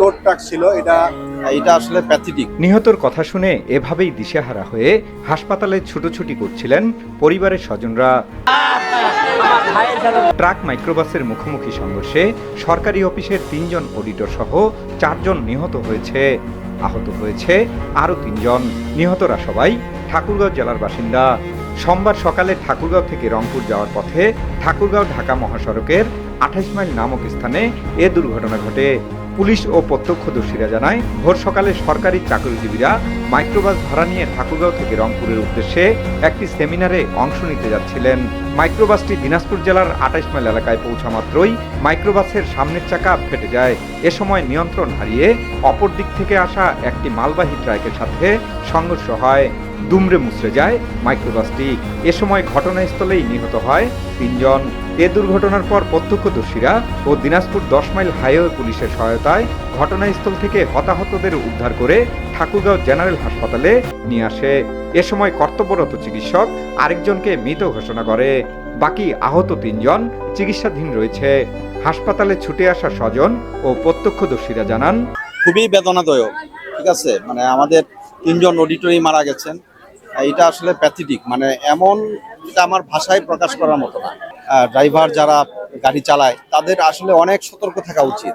Load truck ছিল এটা এটা আসলে প্যাথেটিক নিহতর কথা শুনে এভাবেই দিশেহারা হয়ে হাসপাতালে ছুটোছুটি করছিলেন পরিবারের স্বজনরা। ট্রাক মাইক্রোবাসের মুখোমুখি সংঘর্ষে সরকারি অফিসের তিনজন অডিটর সহ চারজন নিহত হয়েছে। আহত হয়েছে আরও তিনজন। নিহতরা সবাই ঠাকুরগাঁও জেলার বাসিন্দা। সোমবার সকালে ঠাকুরগাঁও থেকে রংপুর যাওয়ার পথে ঠাকুরগাঁও ঢাকা মহাসড়কের আঠাইশ মাইল নামক স্থানে এ দুর্ঘটনা ঘটে। পুলিশ ও প্রত্যক্ষদর্শীরা জানায় ভোর সকালে সরকারি চাকরিজীবীরা মাইক্রোবাস ভাড়া নিয়ে ঠাকুরগাঁও থেকে রংপুরের উদ্দেশ্যে একটি সেমিনারে অংশ নিতে যাচ্ছিলেন মাইক্রোবাসটি দিনাজপুর জেলার আঠাইশ মাইল এলাকায় পৌঁছা মাত্রই মাইক্রোবাসের সামনের চাকা ফেটে যায়। এ সময় নিয়ন্ত্রণ হারিয়ে অপর দিক থেকে আসা একটি মালবাহী ট্রাকের সাথে সংঘর্ষ হয়। দুমড়ে মুচড়ে যায় মাইক্রোবাসটি। এ সময় ঘটনাস্থলেই নিহত হয় তিনজন। এ দুর্ঘটনার পর প্রত্যক্ষদর্শীরা ও দিনাজপুর দশ মাইল হাইওয়ে পুলিশের সহায়তায় ঘটনাস্থল থেকে হতাহতদের উদ্ধার করে ঠাকুরগাঁও জেনারেল হাসপাতালে নিয়ে আসে। এ সময় কর্তব্যরত চিকিৎসক আরেকজনকে মৃত ঘোষণা করে। বাকি আহত তিনজন চিকিৎসাধীন রয়েছে। হাসপাতালে ছুটে আসা স্বজন ও প্রত্যক্ষদর্শীরা জানান, খুবই বেদনাদায়ক, ঠিক আছে? মানে আমাদের তিনজন অডিটরি মারা গেছেন। এটা আসলে প্যাথেটিক মানে এমন এটা আমার ভাষায় প্রকাশ করার মতো না। ড্রাইভার যারা গাড়ি চালায় তাদের আসলে অনেক সতর্ক থাকা উচিত।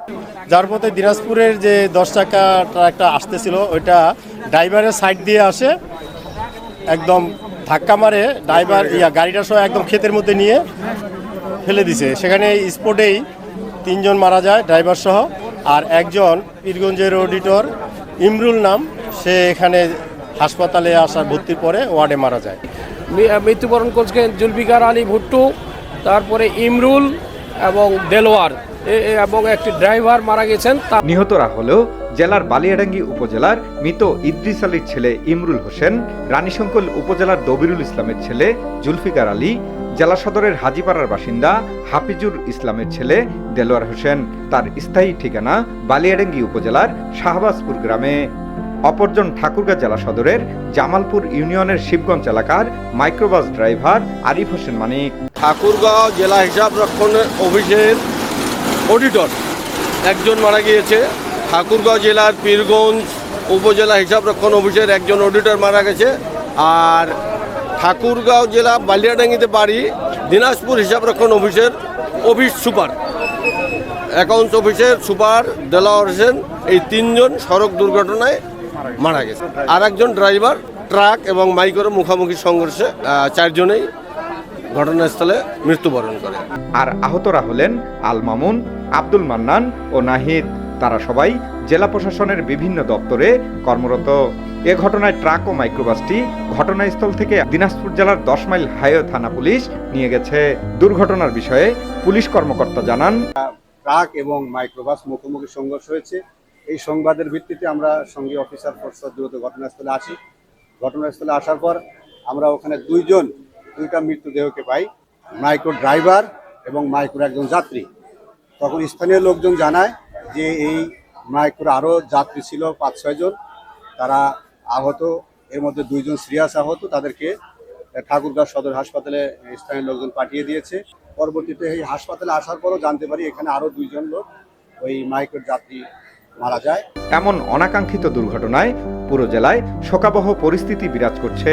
যার পথে দিনাজপুরের যে দশ চাকা ট্রাকটা আসতেছিল ওইটা ড্রাইভারের সাইড দিয়ে আসে একদম ধাক্কা মারে ড্রাইভার ইয়া গাড়িটা সহ একদম ক্ষেতের মধ্যে নিয়ে ফেলে দিছে। সেখানে স্পটেই তিনজন মারা যায় ড্রাইভার সহ আর একজন পীরগঞ্জের অডিটর ইমরুল নাম সে এখানে হাসপাতালে আসার ভর্তির পরে ওয়ার্ডে মারা যায়। মৃত্যুবরণ করছেন জুলফিকার আলী ভুট্টু। তারপরে ইমরুল এবং দেলোয়ার এবং একটি ড্রাইভার মারা গেছেন নিহতরা হলো জেলার বালিয়াডাঙ্গি উপজেলার মৃত ইদ্রিস আলীর ছেলে ইমরুল হোসেন, রানীশঙ্কল উপজেলার দবিরুল ইসলামের ছেলে জুলফিকার আলী, জেলা সদরের হাজিপাড়ার বাসিন্দা হাফিজুর ইসলামের ছেলে দেলোয়ার হোসেন। তার স্থায়ী ঠিকানা বালিয়াডাঙ্গি উপজেলার শাহবাজপুর গ্রামে। অপরজন ঠাকুরগাঁ জেলা সদরের জামালপুর ইউনিয়নের শিবগঞ্জ এলাকার মাইক্রোবাস ড্রাইভার আরিফ হোসেন মানিক। ঠাকুরগাঁও জেলা হিসাব রক্ষণ অফিসের অডিটর একজন মারা গিয়েছে। ঠাকুরগাঁও জেলার পীরগঞ্জ উপজেলা হিসাব রক্ষণ অফিসের একজন অডিটর মারা গেছে। আর ঠাকুরগাঁও জেলা বালিয়াডাঙ্গিতে বাড়ি দিনাজপুর হিসাব রক্ষণ অফিসের অফিস সুপার। অ্যাকাউন্টস অফিসের সুপার দেলাওয়ার হোসেন। এই তিনজন সড়ক দুর্ঘটনায় মারা গেছে। আর একজন ড্রাইভার ট্রাক এবং মাইক্রোর মুখোমুখি সংঘর্ষে চারজনেই ঘটনাস্থলে মৃত্যুবরণ করে। আর আহতরা হলেন আল মামুন আব্দুল মান্নান ও নাহিদ। তারা সবাই জেলা প্রশাসনের বিভিন্ন দপ্তরে কর্মরত। এ ঘটনায় ট্রাক ও মাইক্রোবাসটি ঘটনাস্থল থেকে দিনাজপুর জেলার দশ মাইল হাইওয়ে থানা পুলিশ নিয়ে গেছে। দুর্ঘটনার বিষয়ে পুলিশ কর্মকর্তা জানান ট্রাক এবং মাইক্রোবাস মুখোমুখি সংঘর্ষ হয়েছে। এই সংবাদের ভিত্তিতে আমরা সঙ্গে অফিসার ফোর্স দ্রুত ঘটনাস্থলে আসি। ঘটনাস্থলে আসার পর আমরা ওখানে দুইজন, দুইটা মৃতদেহকে পাই। মাইক্রো ড্রাইভার এবং মাইক্রোর একজন যাত্রী। তখন স্থানীয় লোকজন জানায় যে এই মাইক্রোর আরও যাত্রী ছিল পাঁচ ছয়জন তারা আহত, এর মধ্যে দুইজন সিরিয়াস আহত। তাদেরকে ঠাকুরগাঁও সদর হাসপাতালে স্থানীয় লোকজন পাঠিয়ে দিয়েছে। পরবর্তীতে এই হাসপাতালে আসার পরও জানতে পারি এখানে আরও দুইজন লোক ওই মাইক্রোর যাত্রী মারা যায়। এমন অনাকাঙ্ক্ষিত দুর্ঘটনায় পুরো জেলায় শোকাবহ পরিস্থিতি বিরাজ করছে।